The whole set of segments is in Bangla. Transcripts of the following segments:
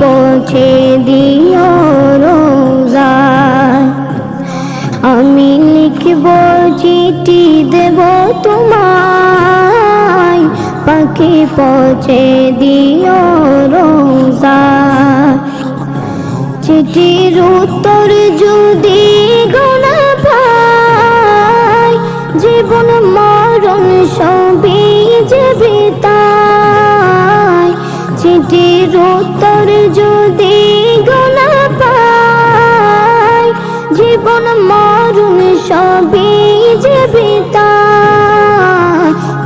পৌঁছে দিও রোজা আমি লিখব চিঠি দেব তোমায়। পাখি পৌঁছে দিও রোজা চিঠির উত্তর যদি গোনা পাই, জীবন মরণ সবই চিঠির উত্তর যদি গোনা পাই, জীবন মরণ সবই যে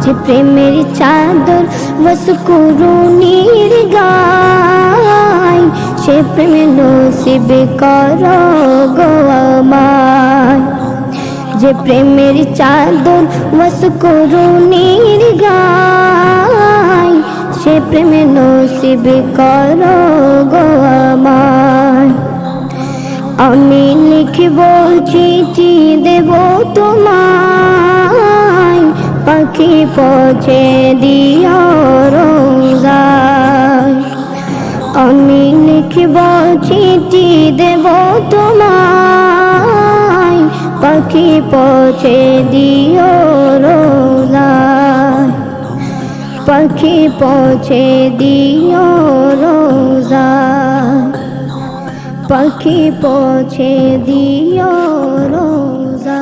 যে প্রেমের চাদর বস করুণীর গায় সে প্রেমে নসিব কর গো আমায়। যে প্রেমের চাদর বস করুণীর গায় সে প্রেমে নসিব কর গো আমায় আমি লিখব চিঠি দেব তোমায়। পাখি পৌঁছে দিও রোজায়। আমি লিখব চিঠি দেব তোমায়। পাখি পৌঁছে দিও পাখি পৌঁছে দিও রোজা। পাখি পৌঁছে দিও রোজা।